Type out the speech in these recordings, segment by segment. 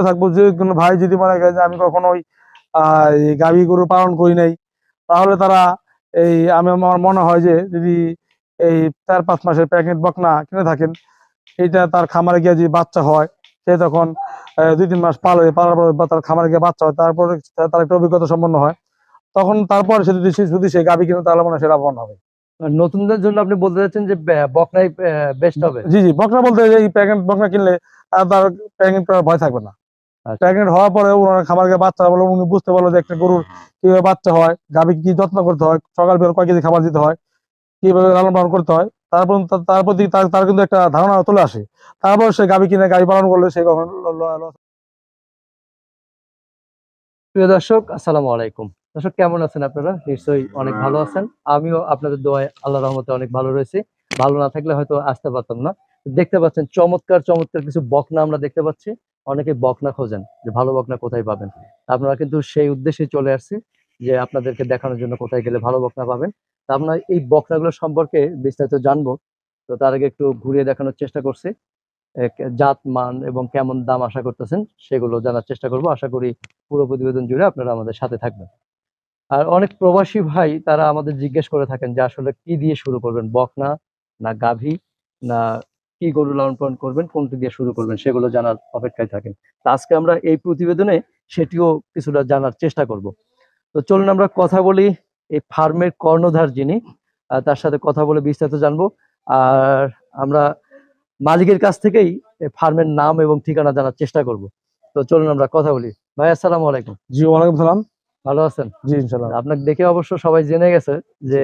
বলে থাকব। যে কোনো ভাই যদি মনে করে যে আমি কখনোই গাভী গরু পালন করি নাই। তাহলে তারা এই আমি আমার মনে হয় যে যদি এই চার পাঁচ মাসের প্যাকেট বকনা কিনে থাকেন এইটা তার খামারে গিয়ে যদি বাচ্চা হয় সে তখন দুই তিন মাস পালে পালার পর তার খামারে গিয়ে বাচ্চা হয় তারপরে তার একটা অভিজ্ঞতা সম্পন্ন হয়। তখন তারপর সে যদি যদি সে গাভী কিনে তাহলে মনে হয় সে লাভবান হবে। নতুনদের জন্য আপনি বলতে চাচ্ছেন যে বকনাই বেস্ট হবে জি জি বকনা বলতে এই প্যাকেট বকনা কিনলে আর তার প্যাকেট করার ভয় থাকবে না। প্রেগনেন্ট হওয়ার পরে ওনার খামারকে বাচ্চা বলে উনি বুঝতে পারল যে একটা গরুর কীভাবে বাচ্চা হয় গাভী কি যত্ন করতে হয় সকাল বেলা কয় কেজি খাবার দিতে হয় কীভাবে লালন পালন করতে হয় তারপর তার- প্রতি তার কিন্তু একটা ধারণা চলে আসে। তারপর সে গাভী কিনে গাভী পালন করলে সে কখন প্রিয় দর্শক আসসালামু আলাইকুম। দর্শক কেমন আছেন আপনারা? নিশ্চয়ই অনেক ভালো আছেন। আমিও আপনাদের দোয়ায় আল্লাহ রহমতে অনেক ভালো রয়েছি। ভালো না থাকলে হয়তো আসতে পারতাম না। দেখতে পাচ্ছেন চমৎকার চমৎকার কিছু বকনা আমরা দেখতে পাচ্ছি। অনেকে বকনা খোঁজেন, যে ভালো বকনা কোথায় পাবেন। আপনারা কিন্তু সেই উদ্দেশ্যে চলে আসছি যে আপনাদেরকে দেখানোর জন্য কোথায় গেলে ভালো বকনা পাবেন। তা আমরা এই বকনাগুলো সম্পর্কে বিস্তারিত জানব। তো তার আগে একটু ঘুরিয়ে দেখানোর চেষ্টা করছি। জাত, মান এবং কেমন দাম আশা করতেছেন সেগুলো জানার চেষ্টা করব। আশা করি পুরো প্রতিবেদন জুড়ে আপনারা আমাদের সাথে থাকবেন। আর অনেক প্রবাসী ভাই তারা আমাদের জিজ্ঞেস করে থাকেন যে আসলে কি দিয়ে শুরু করবেন বকনা না গাভী, না কি গরু লালন পালন করবেন কোনটি দিয়ে শুরু করবেন সেগুলো জানার অপেক্ষায় থাকেন। তো আজকে আমরা এই প্রতিবেদনে সেটিও কিছুটা জানার চেষ্টা করব। তো চলুন আমরা কথা বলি এই ফার্মের কর্ণধার যিনি তার সাথে কথা বলে বিস্তারিত জানব। আর আমরা মালিকের কাছ থেকেই ফার্মের নাম এবং ঠিকানা জানার চেষ্টা করব। তো চলুন আমরা কথা বলি। ভাই আসসালামু আলাইকুম। জি ওয়ালাইকুম সালাম। ভালো আছেন? জি ইনশাল্লাহ আপনাকে দেখে অবশ্য সবাই জেনে গেছে যে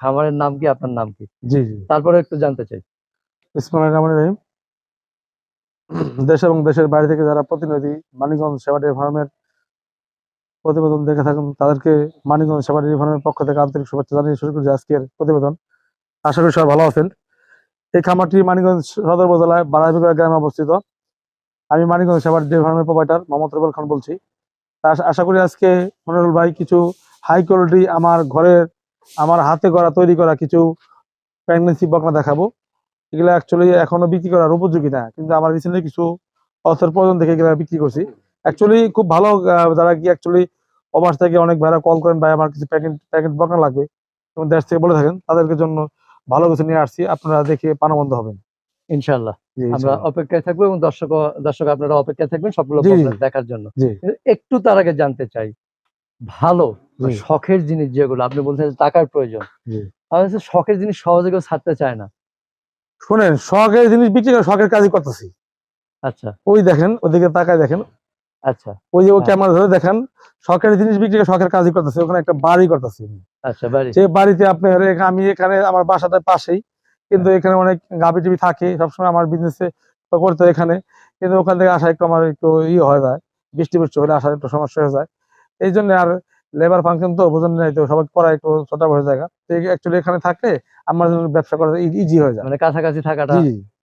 খামারের নাম কি আপনার নাম কি? জি জি। তারপরে একটু জানতে চাই। ইসমাইল রহমান রহিম। দেশ এবং দেশের বাইরে থেকে যারা প্রতিনিধি মানিকগঞ্জ সেবাটি ফার্মের প্রতিবেদন দেখে থাকুন, তাদেরকে মানিকগঞ্জ সেবাটি ফার্মের পক্ষ থেকে আন্তরিক শুভেচ্ছা জানিয়ে শুরু করছি আজকের প্রতিবেদন। আশা করি সবাই ভালো আছেন। এই খামারটি মানিকগঞ্জ সদর উপজেলায় বারাইবিগড়া গ্রামে অবস্থিত। আমি মানিকগঞ্জ সেবাটি ফার্মের প্রোভাইডার মোহাম্মদ রুবেল খান বলছি। তা আশা- আশা করি আজকে মনিরুল ভাই কিছু হাই কোয়ালিটি আমার ঘরের, আমার হাতে করা তৈরি করা কিছু প্রেগনেন্সি বকনা দেখাবো। এগুলো অ্যাকচুয়ালি এখনও বিক্রি করার উপযোগী না। কিন্তু আমার রিসেন্টলি কিছু অর্থের প্রয়োজন দেখে এগুলো বিক্রি করছি। অ্যাকচুয়ালি খুব ভালো যারা কি অ্যাকচুয়ালি অবাস থেকে অনেক ভাইরা কল করেন ভাই আমার কিছু প্যাকেট প্যাকেট বকনা লাগবে। এবং দেশ থেকে বলে থাকেন তাদেরকে জন্য ভালো কিছু নিয়ে আসছি আপনারা দেখে পানাবন্ধ হবেন। ইনশাল্লাহ আমরা অপেক্ষায় থাকব এবং দর্শক দর্শক আপনারা অপেক্ষায় থাকবেন সবগুলো। দেখার জন্য। একটু তার আগে জানতে চাই ভালো শখের জিনিস যেগুলো আপনি বলছেন টাকার প্রয়োজন। আমার শখের জিনিস সহজে কেউ ছাড়তে চায় না। শোনেন শখের জিনিস বিক্রি করে শখের কাজই করতেছি। আচ্ছা। ওই দেখেন ওদিকে তাকায় দেখেন। আচ্ছা। ওই যে ও হ্যাঁ। ক্যামেরা ধরে দেখেন শখের জিনিস বিক্রি করে শখের কাজই করতেছে ওখানে একটা বাড়ি করতেছি আচ্ছা বাড়ি। যে বাড়িতে আপনার এখা- আমি এখানে আমার বাসাটার পাশেই কিন্তু এখানে অনেক গাভি টিভি থাকে সবসময় আমার বিজনেসে করতে এখানে কিন্তু ওখান থেকে আসা একটু আমার একটু ইয়ে হয়ে যায় বৃষ্টি বৃষ্টি হলে আসা একটু সমস্যা হয়ে যায়। এই জন্য আর লেবার ফাংশন তো বোঝেন নাই তো সবাই করা একটু ছোটা বড় জায়গা। তো অ্যাকচুয়ালি এখানে থাকলে আমার জন্য ব্যবসা করা ইজি হয়ে যায়। মানে কাছাকাছি থাকাটা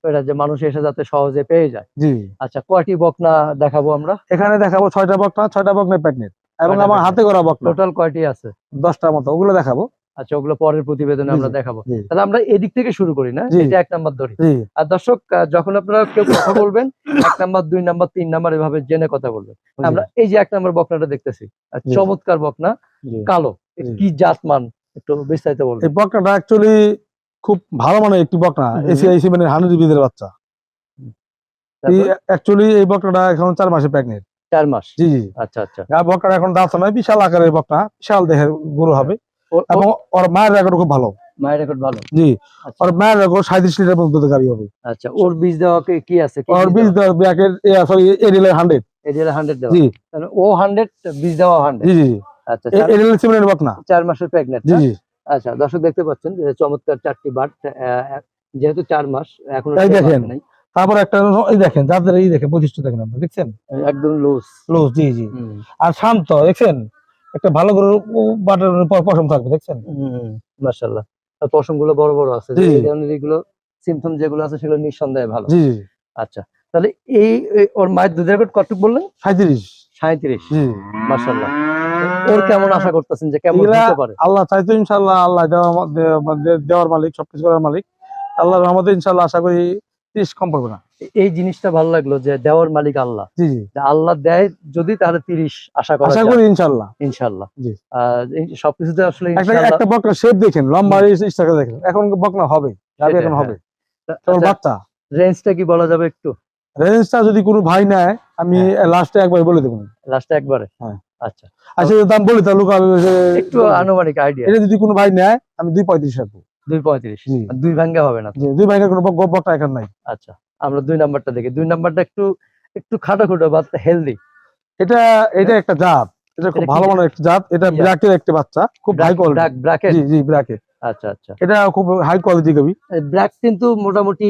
এটা যে মানুষ এসে যাতে সহজে পেয়ে যায়। জি। আচ্ছা কয়টি বকনা দেখাবো আমরা? এখানে দেখাবো ছয়টা বকনা ছয়টা বকনা প্যাকনেট এবং আমার হাতে করা বকনা। টোটাল কয়টি আছে? দশটার মতো ওগুলো দেখাবো। আচ্ছা ওগুলো পরের প্রতিবেদনে আমরা দেখাবো। তাহলে আমরা এদিক থেকে শুরু করি না। এটা এক নাম্বার ধরি। আর দর্শক যখন আপনারা কেউ কথা বলবেন এক নাম্বার দুই নাম্বার তিন নাম্বার এভাবে জেনে কথা বলবেন। আমরা এই যে এক নাম্বার বকনাটা দেখতেছি চমৎকার বকনা কালো। কি জাতমান? একটু বিস্তারিত বলবেন। এই বকনাটা অ্যাকচুয়ালি খুব ভালো মানের একটি বকনা। এসিআই সিমেন্টের হানুরি বীজের বাচ্চা? অ্যাকচুয়ালি এই বকনাটা এখন চার মাসে প্রেগনেন্ট চার মাস? জি জি। আচ্ছা আচ্ছা। বকনাটা এখন দাঁত নয় বিশাল আকারের বকনা। বিশাল দেহের গরু হবে। এবং ওর মায়ের রেকর্ড খুব ভালো। মায়ের রেকর্ড ভালো? জি। আচ্ছা। ওর মায়ের রেকর্ড সাঁত্রিশ লিটার পর্যন্ত গাড়ি হবে। আচ্ছা ওর বীজ দেওয়া কি- আছে? ওর বীজ bracket sorry ADL hundred ADL hundred দেওয়া। জি। তাহলে ও হান্ড্রেড বীজ দেওয়া হান্ড্রেড জি জি আচ্ছা চার- মাসের প্রেগনেন্ট জি জি। আচ্ছা দর্শক দেখতে পাচ্ছেন যে চমৎকার চারটি বাট যেহেতু চার মাস এখনও দেখেন। তারপর একটা এই দেখেন যাদের এই দেখেন দেখেন আপনি দেখছেন? একদম লুজ লুজ জি জি। আর শান্ত দেখছেন? একটা ভালো করে বাটার পশম থাকবে দেখছেন? মাশাল্লাহ পশমগুলো বড় বড় আছে এগুলো সিমটম যেগুলো আছে সেগুলো নিঃসন্দেহে ভালো। জি আচ্ছা তাহলে এই ওর মায়ের দুধের রেকর্ড কতটুকু বললেন? সাঁত্রিশ সাঁত্রিশ ওর কেমন আশা করতেছেন যে কেমন এগুলা- হতে পারে? আল্লাহ চাইতো আল্লাহ দেওয়ার মালিক সবকিছু করার মালিক। আল্লাহ রহমতে ইনশাল্লাহ আশা করি তিরিশ কম পড়বে না। এই জিনিসটা ভালো লাগল যে দেওয়ার মালিক আল্লাহ। জি জি। আল্লাহ দেয় যদি তাহলে তিরিশ আশা করা আশা করি ইনশাল্লাহ ইনশাল্লাহ জি। সবকিছুতে আসলে একটা বকনা শেপ দেখেন লম্বা দেখেন। এখন বকনা হবে এখন হ্যাঁ। হবে। আচ্ছা, বাচ্চা। রেঞ্জটা কি বলা যাবে একটু? রেঞ্জটা যদি কোনো ভাই নেয় আমি লাস্টে একবার বলে দেবো। লাস্টে একবারে? হ্যাঁ। আচ্ছা। আচ্ছা যদি দাম বলি তাহলে একটু আনুমানিক আইডিয়া এটা যদি কোনো ভাই নেয় আমি দুই পঁয়ত্রিশ রাখব। দুই পঁয়ত্রিশ। দুই ভাঙ্গা হবে না দুই ভাইয়ের কোনো বক- বকনা এখন নাই। আচ্ছা। আমরা দুই নাম্বারটা দেখি। দুই নাম্বারটা একটু একটু খাটাখুটো বা হেলদি এটা এটা একটা জাত। এটা খুব ভালো? মানের একটা জাত। এটা? ব্র্যাকের একটা বাচ্চা। খুব হাই কোয়ালিটি ব্র্যাকেট জি জি ব্র্যাকের আচ্ছা আচ্ছা। এটা খুব হাই কোয়ালিটি কবি। ব্ল্যাক কিন্তু মোটামুটি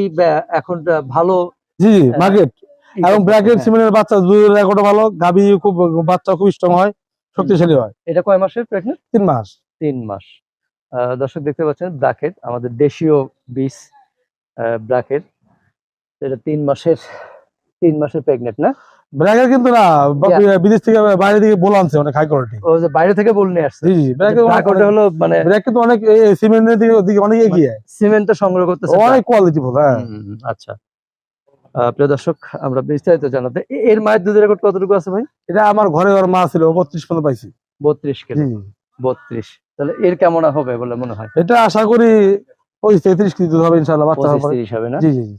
এখন ভালো। জি জি হ্যাঁ। মার্কেট এবং করছে, ব্র্যাকেট হ্যাঁ। সিমেন্টের বাচ্চা দুই রেকর্ড ভালো। গাবি খুব বাচ্চা খুব স্ট্রং হয়। শক্তিশালী হয়। এটা কয় মাসের প্রেগনেন্ট তিন মাস। তিন মাস। আহ, দর্শক দেখতে পাচ্ছেন ব্রাকেট আমাদের দেশীয় বীজ ব্রাকেট এটা তিন মাসের তিন মাসের প্রেগনেন্ট না? ব্র্যাকের কিন্তু না বিদেশ থেকে বাইরে থেকে বলে আনছে অনেক হাই কোয়ালিটি ও যে বাইরে থেকে বলে নিয়ে আসছে। জি জি হলো মানে কিন্তু অনেক সিমেন্টের দিকে অনেক এগিয়ে। সিমেন্টটা সংগ্রহ করতেছে অনেক কোয়ালিটি ফুল হ্যাঁ আচ্ছা। প্রিয় দর্শক আমরা বিস্তারিত জানাতে এর মায়ের দুধের রেকর্ড কতটুকু আছে ভাই? এটা আমার ঘরে ওর মা ছিল বত্রিশ পর্যন্ত পাইছি। বত্রিশ কেজি। বত্রিশ। তাহলে এর কেমন হবে বলে মনে হয়? এটা আশা করি ওই তেত্রিশ কেজি দুধ হবে ইনশাল্লাহ বাচ্চা হবে। হবে না? জি জি জি।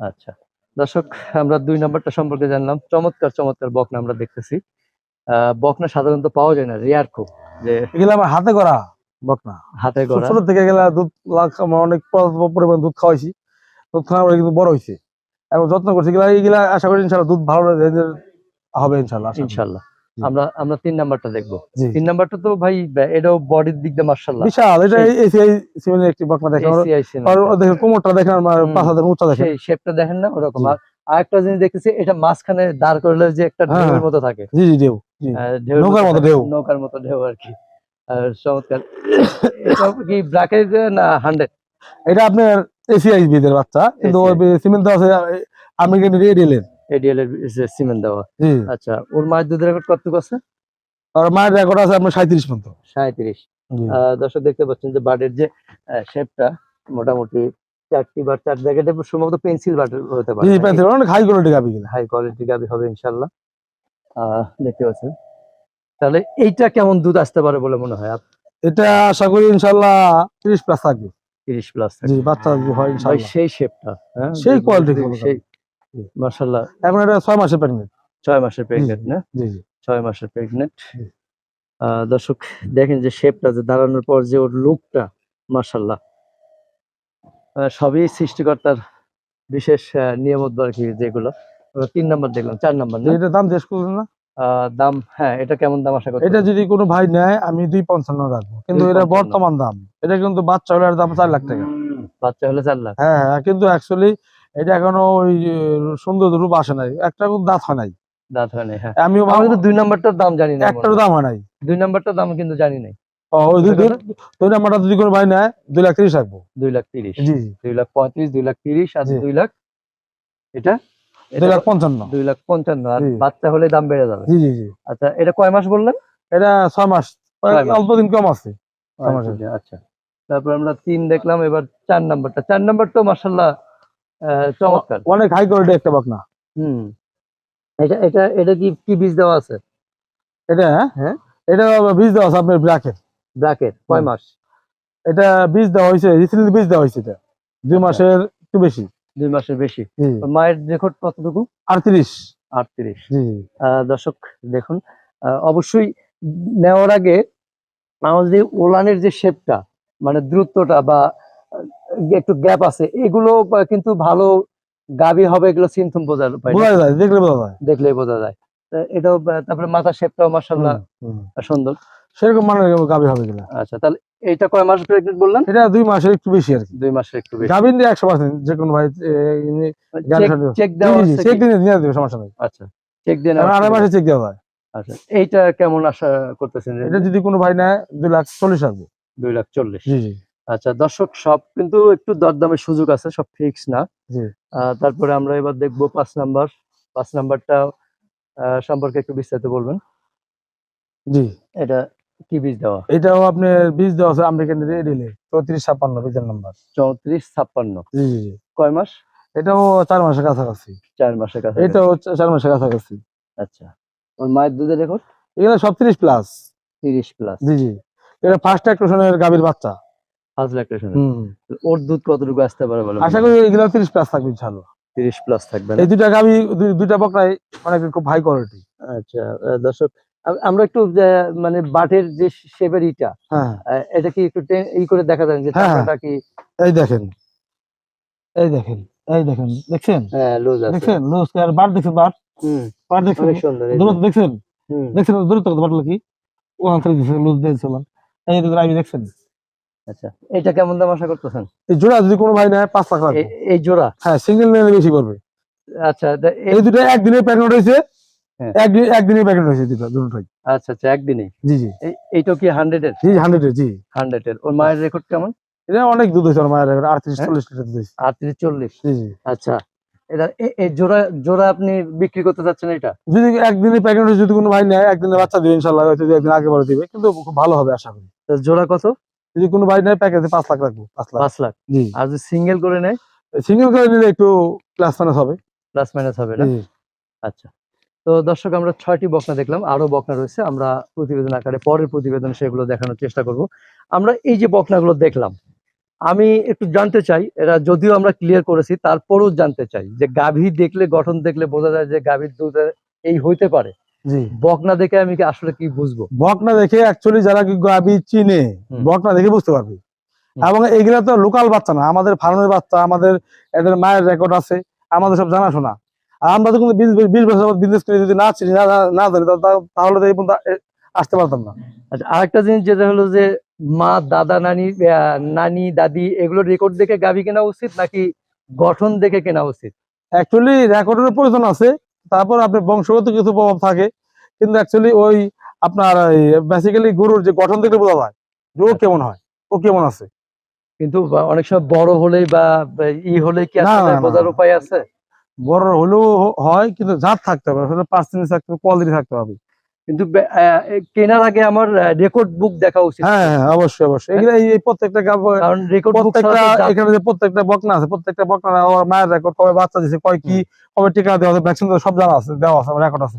আচ্ছা। দর্শক আমরা দুই নাম্বারটা সম্পর্কে জানলাম। চমৎকার চমৎকার বকনা আমরা দেখতেছি। বকনা সাধারণত পাওয়া যায় না রেয়ার খুব। যে এগুলো আমার হাতে করা বকনা। হাতে করা ছোট থেকে গেলে দুধ লাখ আমার অনেক পরিমাণ দুধ খাওয়াইছি। দুধ খাওয়া কিন্তু বড় হয়েছে এবং যত্ন করছি। এগুলা এইগুলা আশা করি ইনশাল্লাহ দুধ ভালো হবে ইনশাল্লাহ ইনশাল্লাহ। আমরা আমরা তিন নাম্বারটা দেখব। তিন নাম্বারটা তো ভাই এটাও বডির দিক দিয়ে মার্শাল্লাহ বিশাল এটা এসিআই সিমেন্টের একটি বকনা দেখেন। আর দেখেন কোমরটা দেখেন আমার হুম। পাঁচ হাজার উচ্চা দেখেন। শেপটা দেখেন না ওরকম। আর আরেকটা জিনিস দেখতেছি এটা মাঝখানে দাঁড় করলে যে একটা হ্যাঁ। ঢেউয়ের মতো থাকে। জি জি আহ, ঢেউয়ের নৌকার মতো ঢেউ। নৌকার মতো ঢেউ আর কি। আর চমৎকার। এটা কি ব্র্যাকেট না হান্ড্রেড এটা আপনার এসিআই বিদের বাচ্চা। কিন্তু সিমেন্ট আছে আমেরিকান রেডিয়েলের এডিএল এর সিমেন্ট দেওয়া। আচ্ছা ওর মায়ের দুধের রেকর্ড কতটুকু আছে? আর মায়ের রেকর্ড আছে আপনার সাঁত্রিশ পর্যন্ত। সাঁত্রিশ। দর্শক দেখতে পাচ্ছেন যে বার্ডের যে শেপটা মোটামুটি চারটি বা চার জায়গাটা সম্ভবত পেন্সিল বার্ডের হতে পারে। পেন্সিল অনেক হাই কোয়ালিটি গাবি হাই কোয়ালিটি গাবি হবে ইনশাল্লাহ। দেখতে পাচ্ছেন। তাহলে এইটা কেমন দুধ আসতে পারে বলে মনে হয়? এটা আশা করি ইনশাল্লাহ তিরিশ প্লাস থাকবে। তিরিশ প্লাস জি বাচ্চা হয় সেই শেপটা হ্যাঁ? সেই গুলো সেই মার্শাল্লাহ এখন এটা ছয় মাসের প্রেগনেন্ট ছয় মাসের প্রেগনেন্ট না? জি জি। ছয় মাসের প্রেগনেন্ট দর্শক দেখেন যে শেপটা যে দাঁড়ানোর পর যে ওর লুকটা মার্শাল্লাহ সবই সৃষ্টিকর্তার বিশেষ আহ, নিয়ামত আর কি যেগুলো। তিন নাম্বার দেখলাম চার নাম্বার এটা দাম জিজ্ঞেস করলেন না? দাম হ্যাঁ এটা কেমন দাম আশা করতে এটা যদি কোনো ভাই নেয় আমি দুই পঞ্চান্ন রাখব। কিন্তু এটা বর্তমান দাম। এটা কিন্তু বাচ্চা হলে দাম চার লাখ টাকা। বাচ্চা হলে চার লাখ। হ্যাঁ হ্যাঁ কিন্তু অ্যাকচুয়ালি এটা এখনও ওই সুন্দর রূপ আসে নাই। একটা দাঁত হয় নাই। দাঁত হয় নাই, হ্যাঁ। আমিও কিন্তু দুই নাম্বারটার দাম জানি না একটারও দাম হয় নাই। দুই নাম্বারটার দাম কিন্তু জানি নাই। দুই দুই- দুই নাম্বারটা যদি কোনো ভাই নেয় দুই লাখ তিরিশ রাখব। দুই লাখ তিরিশ। জি দুই লাখ পঁয়ত্রিশ দুই লাখ তিরিশ আর দুই লাখ এটা? দুই লাখ পঞ্চান্ন। দুই লাখ পঞ্চান্ন। আর বাচ্চা হলে দাম বেড়ে যাবে। জি জি জি। আচ্ছা এটা কয় মাস বললেন? এটা ছয় মাস। অল্প দিন কম আছে। আচ্ছা, আচ্ছা। তারপর আমরা তিন দেখলাম এবার চার নাম্বারটা। চার নাম্বার তো মার্শাল্লাহ চমৎকার। অনেক হাই কোয়ালিটি একটা বকনা। হুম। এটা এটা এটা কি কি বীজ দেওয়া আছে? এটা হ্যাঁ? এটা বীজ দেওয়া আছে আপনার ব্র্যাকেট ব্রাকেট কয় মাস? এটা বীজ দেওয়া হয়েছে রিসেন্টলি বীজ দেওয়া হয়েছে এটা। দুই আচ্ছা। মাসের একটু বেশি। দুই মাসের বেশি। মায়ের রেকর্ড কতটুকু? আটত্রিশ। আটত্রিশ। দর্শক দেখুন অবশ্যই নেওয়ার আগে আমাদের যে ওলানের যে শেপটা মানে দ্রুতটা বা একটু গ্যাপ আছে এগুলো কিন্তু ভালো গাবি হবে এগুলো সিমথম বোঝা যায় দেখলে বোঝা যায়। দেখলেই বোঝা যায়। এটাও তারপরে মাথার শেপটাও মার্শাল্লাহ। সুন্দর। সেরকম মানে গাভী হবে কিনা আচ্ছা তাহলে এইটা কয় মাস প্রেগনেন্ট বললেন? এটা দুই মাসের একটু বেশি আর কি। দুই মাসের একটু বেশি। গাভীর দিয়ে একশো পার্সেন্ট যে কোনো ভাই চেক চেক দেওয়া চেক? দিনে নিয়ে দেবে সমস্যা নেই। আচ্ছা চেক দিয়ে আড়াই মাসে চেক দেওয়া যায়। আচ্ছা এইটা কেমন আশা করতেছেন? এটা যদি কোনো ভাই নেয় দুই লাখ চল্লিশ আসবে দুই লাখ চল্লিশ। জি জি। আচ্ছা দর্শক সব কিন্তু একটু দরদামের সুযোগ আছে সব ফিক্স না। তারপরে আমরা এবার দেখব পাঁচ নাম্বার। পাঁচ নাম্বারটা সম্পর্কে একটু বিস্তারিত বলবেন। জি। এটা কি বীজ দেওয়া? এটাও আপনার বীজ দেওয়া আছে আমেরিকান রেডিলে চৌত্রিশ ছাপ্পান্ন বীজের নাম্বার। চৌত্রিশ ছাপ্পান্ন। জি জি জি। কয় মাস? এটাও চার মাসের কাছাকাছি। চার মাসের কাছে এটাও চার মাসের কাছাকাছি। আচ্ছা। ওর মায়ের দুধের রেকর্ড এগুলো সব তিরিশ প্লাস তিরিশ প্লাস জি জি। এটা ফার্স্ট অ্যাক্টেশনের গাভীর বাচ্চা। ফার্স্ট ল্যাকটেশন হুম। ওর দুধ কতটুকু আসতে পারে বলে? আশা করি এগুলো তিরিশ প্লাস থাকবে প্লাস থাকবে এই দুই- দুইটা বকরাই মানে খুব হাই কোয়ালিটি আচ্ছা দর্শক আমরা একটু মানে বাটের যে শেপের ইটা হ্যাঁ। এটা কি একটু ই করে দেখা যায় যে হ্যাঁ, হ্যাঁ। কি? এই দেখেন। এই দেখেন এই দেখেন দেখছেন? হ্যাঁ লুজ আছে। দেখছেন? লুজ আর বার দেখছেন বার হুম বার দেখছেন? অনেক সুন্দর দেখছেন? দেখছেন দূরত্ব কত বাটলো কি? ওখান থেকে লুজ দিয়েছিলাম। এই দেখুন আমি দেখছেন? আচ্ছা এটা কেমন দাম আশা করতেছেন? এই জোড়া যদি কোনো ভাই নেয় পাঁচ লাখ এ- এই জোড়া? হ্যাঁ সিঙ্গেল নিলে বেশি করবে। আচ্ছা এই- দুটো একদিনের প্যাকেট। একদিন একদিনের প্যাকেট হয়েছে দুটো দুটোই আচ্ছা আচ্ছা একদিনই জি জি। এই- কি হান্ড্রেড এর জি হান্ড্রেড জি। হান্ড্রেড এর ওর মায়ের রেকর্ড কেমন? এটা অনেক দুধ হয়েছে আমার মায়ের আটত্রিশ হ্যাঁ? চল্লিশ লিটার দুধ হয়েছে। আটত্রিশ চল্লিশ? জি জি। আচ্ছা এটা এই জোড়া জোড়া আপনি বিক্রি করতে চাচ্ছেন এটা? যদি প্যাকেট যদি কোনো ভাই নেয় বাচ্চা দিবে ইনশাল্লাহ হয়তো একদিন আগে বলে দিবে কিন্তু খুব ভালো হবে আশা করি। জোড়া কত? যদি কোনো ভাই নেয় প্যাকেজে পাঁচ লাখ রাখব পাঁচ লাখ। পাঁচ লাখ? জি। আর যদি সিঙ্গেল করে নেয়? সিঙ্গেল করে নিলে একটু প্লাস মাইনাস হবে। প্লাস মাইনাস হবে না? আচ্ছা। তো দর্শক আমরা ছয়টি বকনা দেখলাম আরও বকনা রয়েছে। আমরা প্রতিবেদন আকারে পরের প্রতিবেদন সেগুলো দেখানোর চেষ্টা করব। আমরা এই যে বকনাগুলো দেখলাম আমি একটু জানতে চাই এরা যদিও আমরা ক্লিয়ার করেছি তারপরেও জানতে চাই যে গাভী দেখলে গঠন দেখলে বোঝা যায় যে গাভীর দুধ এই হইতে পারে। বকনা দেখে আমি কি আসলে কি বুঝব? বকনা দেখে অ্যাকচুয়ালি যারা কি গাবি চিনে বকনা দেখে বুঝতে পারবে। এবং এগুলা তো লোকাল বাচ্চা না আমাদের ফার্মের বাচ্চা আমাদের এদের মায়ের রেকর্ড আছে আমাদের সব জানাশোনা। আর আমরা তো কিন্তু বিশ বছর বিজনেস করে যদি না চিনি না জানি তাহলে তো এই পর্যন্ত আসতে পারতাম না। আচ্ছা আরেকটা জিনিস যেটা হলো যে মা দাদা নানি নানি দাদি এগুলো রেকর্ড দেখে গাবি কেনা উচিত নাকি গঠন দেখে কেনা উচিত? অ্যাকচুয়ালি রেকর্ডের প্রয়োজন আছে তারপর আপনার বংশগত কিছু প্রভাব থাকে। কিন্তু অ্যাকচুয়ালি ওই আপনার বেসিক্যালি গরুর যে গঠন থেকে বোঝা যায় যে ও আচ্ছা। কেমন হয় ও কেমন আছে। কিন্তু অনেক সময় বড় হলেই বা ই হলে কি বোঝার উপায় আছে? বড় হলেও হয় কিন্তু জাত থাকতে হবে। পার্সেন্টেজ থাকতে হবে কোয়ালিটি থাকতে হবে। কিন্তু কেনার আগে আমার রেকর্ড বুক দেখা উচিত। হ্যাঁ হ্যাঁ অবশ্যই অবশ্যই। এগুলো এই- প্রত্যেকটা কারণ রেকর্ড প্রত্যেকটা এখানে যে প্রত্যেকটা বকনা আছে প্রত্যেকটা বকনা আমার মায়ের রেকর্ড কবে বাচ্চা দিছে কয় কি কবে টিকা দেওয়া আছে ভ্যাকসিন সব জানা আছে দেওয়া আছে রেকর্ড আছে।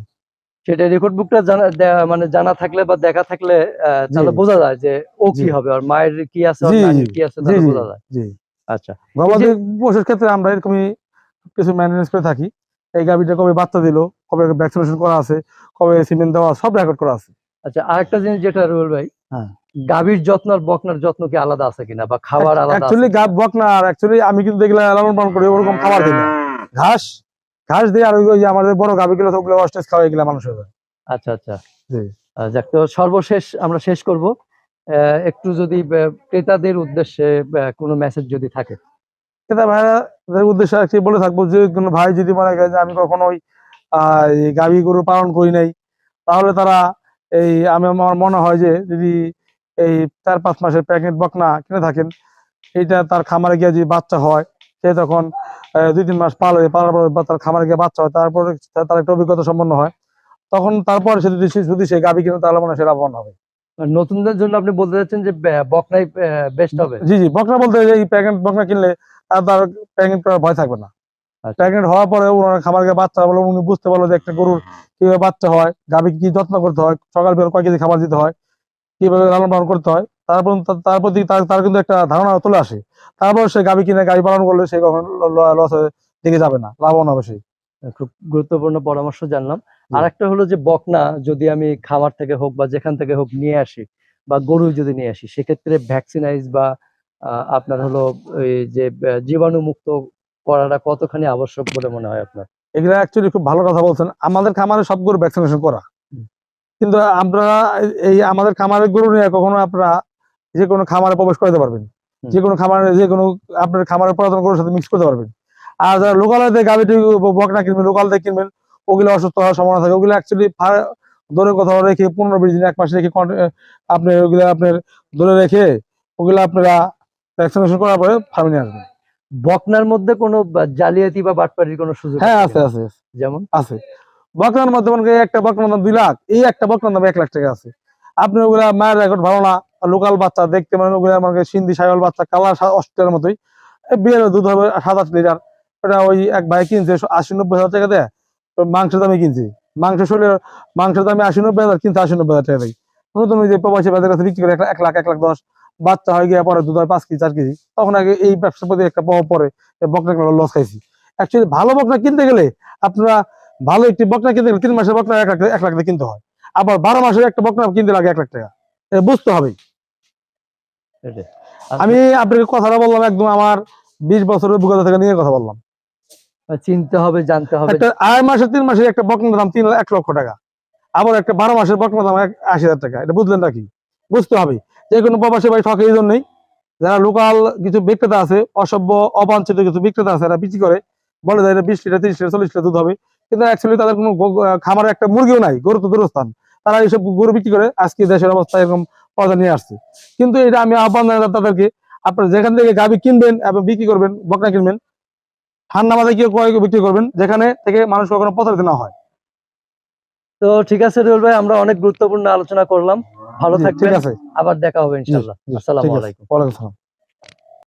সেটা রেকর্ড বুকটা জানা মানে জানা থাকলে বা দেখা থাকলে তাহলে বোঝা যায় যে ও কি হবে আর মায়ের কি আছে কি আছে তাহলে বোঝা যায়। জি। আচ্ছা। গবাদি পশুর ক্ষেত্রে আমরা এরকমই কিছু ম্যানেজ করে থাকি। এই গাভীটা কবে বাচ্চা দিল কবে ভ্যাকসিনেশন করা আছে কবে সিমেন্ট দেওয়া সব রেকর্ড করা আছে। আচ্ছা আরেকটা জিনিস যেটা রুবেল ভাই হ্যাঁ। গাভীর যত্ন আর বকনার যত্ন কি আলাদা আছে কিনা বা খাবার আলাদা আছে অ্যাকচুয়ালি গাব বকনা আর অ্যাকচুয়ালি আমি কিন্তু দেখলে লালন পালন করি ওরকম খাবার দিই না। ঘাস ঘাস দিয়ে আর ওই যে আমাদের বড় গাভিগুলো তো ওগুলো অস্টেজ খাওয়া এগুলো মানুষের। আচ্ছা আচ্ছা। জি। যাক তো সর্বশেষ আমরা শেষ করব। আহ, একটু যদি ক্রেতাদের উদ্দেশ্যে কোনো মেসেজ যদি থাকে। এটা ভাইয়াদের উদ্দেশ্যে আজকে বলে থাকব যে, কোনো ভাই যদি করে যে আমি কখনোই গাভী গরু পালন করি নাই, তাহলে তারা এই, আমি, আমার মনে হয় যে যদি এই চার পাঁচ মাসের প্যাকেট বকনা কিনে থাকেন, এইটা তার খামারে গিয়ে যদি বাচ্চা হয়, সে তখন দুই তিন মাস পালে পালার পর তার খামারে গিয়ে বাচ্চা হয়, তারপরে তার একটা অভিজ্ঞতা সম্পন্ন হয়, তখন তারপরে সে যদি যদি সে গাভী কিনে, তাহলে মনে হয় সে লাভবান হবে। আর নতুনদের জন্য আপনি বলতে চাচ্ছেন যে বকনাই বেস্ট হবে জি জি বকনা বলতে এই প্যাকেট বকনা কিনলে তার তার প্যাকেট ভয় থাকবে না আচ্ছা। প্রেগনেন্ট হওয়ার পরে ওনার খাবার খেয়ে বাচ্চা বলে উনি বুঝতে পারল যে একটা গরুর কীভাবে বাচ্চা হয় গাভী কি যত্ন করতে হয় সকাল বেলা কয় কেজি খাবার দিতে হয় কীভাবে লালন পালন করতে হয় তারপর তার- প্রতি তার কিন্তু একটা ধারণা চলে আসে তারপর সে গাভী কিনে গাভী পালন করলে সে কখন লস দিকে যাবে না লাভবান হবে সে খুব গুরুত্বপূর্ণ পরামর্শ জানলাম। আর একটা হলো যে বকনা যদি আমি খামার থেকে হোক বা যেখান থেকে হোক নিয়ে আসি বা গরু যদি নিয়ে আসি সেক্ষেত্রে ভ্যাকসিনাইজ বা আপনার হলো যে আহ, জীবাণুমুক্ত করাটা কতখানি আবশ্যক বলে মনে হয় আপনার? এগুলা অ্যাকচুয়ালি খুব ভালো কথা বলছেন। আমাদের খামারে সব গরু ভ্যাকসিনেশন করা। কিন্তু আমরা এই আমাদের খামারের গরু নিয়ে কখনো আপনারা যে কোনো খামারে প্রবেশ করতে পারবেন। যে কোনো খামারে যে কোনো আপনার খামারের পুরাতন গরুর সাথে মিক্স করতে পারবেন। আর যারা লোকালয়তে গাভিটি বকনা কিনবেন লোকাল থেকে কিনবেন ওগুলো অসুস্থ হওয়ার সম্ভাবনা থাকে। ওগুলো অ্যাকচুয়ালি দূরে কোথাও রেখে পনেরো বিশ দিন এক মাস রেখে আপনি ওগুলো আপনার ধরে রেখে ওগুলো আপনারা ভ্যাকসিনেশন করার পরে ফার্মে নিয়ে আসবেন। বকনার মধ্যে কোনো জালিয়াতি বা বাটপাড়ির কোনো সুযোগ হ্যাঁ আছে আছে যেমন? আছে। বকনার মধ্যে মনে একটা বকনার দাম দুই লাখ এই একটা বকনার দাম এক লাখ টাকা আছে। আপনি ওগুলা মায়ের রেকর্ড ভালো না লোকাল বাচ্চা দেখতে মানে ওগুলা মানে সিন্ধি সাইল বাচ্চা কালার অস্ট্রেলিয়ার মতোই। বিয়ের দুধ হবে সাত আট লিটার। ওটা ওই এক ভাই কিনছে আশি নব্বই হাজার টাকা দেয়। তো মাংসের দামে কিনছে। মাংস শরীরে মাংসের দামে আশি নব্বই হাজার কিনছে আশি নব্বই হাজার টাকা নতুন ওই যে প্রবাসী বাজার কাছে বিক্রি করে এক লাখ- এক লাখ দশ বাচ্চা হয়ে গিয়ে পরে দুধ হয় পাঁচ কেজি চার কেজি তখন আগে এই ব্যবসার প্রতি একটা প্রভাব পরে বকনা লস খাইছি। অ্যাকচুয়ালি ভালো বকনা কিনতে গেলে আপনারা ভালো একটি বকনা কিনতে গেলে তিন মাসের বকনা এক লাখ এক লাখ দিয়ে কিনতে হয়। আবার বারো মাসের একটা বকনা কিনতে লাগে এক লাখ টাকা। এটা বুঝতে হবে। আমি আপনাকে কথাটা বললাম একদম আমার বিশ বছরের অভিজ্ঞতা থেকে নিয়ে কথা বললাম। চিনতে হবে, জানতে হবে। আড়াই মাসের, তিন মাসের একটা বকনার দাম তিন, এক লক্ষ টাকা। আবার একটা বারো মাসের বকনার দাম আশি হাজার টাকা। এটা বুঝলেন নাকি বুঝতে হবে। যে কোনো প্রবাসী ভাই ঠকে এই জন্যই যারা লোকাল কিছু বিক্রেতা আছে, অসভ্য, অবাঞ্ছিত কিছু বিক্রেতা আছে, এরা বিক্রি করে, বলে যায় বিশ লিটার, তিরিশ লিটার, চল্লিশ লিটার দুধ হবে। কিন্তু অ্যাকচুয়ালি তাদের কোনো খামারে একটা মুরগিও নাই, গরু তো দূরস্থান। তারা এইসব গরু বিক্রি করে, আজকে দেশের অবস্থা এরকম পর্যায়ে নিয়ে আসছে। কিন্তু এটা আমি আহ্বান জানাই তাদেরকে, আপনারা যেখান থেকে গাবি কিনবেন এবং বিক্রি করবেন, বকনা কিনবেন ঠান্ডা গিয়ে ক্রয় বিক্রি করবেন যেখানে থেকে মানুষ কখনো প্রতারিত না হয়। তো ঠিক আছে রুল ভাই আমরা অনেক গুরুত্বপূর্ণ আলোচনা করলাম। ভালো থাকছে থাকবেন। আবার দেখা হবে ইনশাল্লাহ আসসালামু আলাইকুম। ওয়ালাইকুম আসসালাম।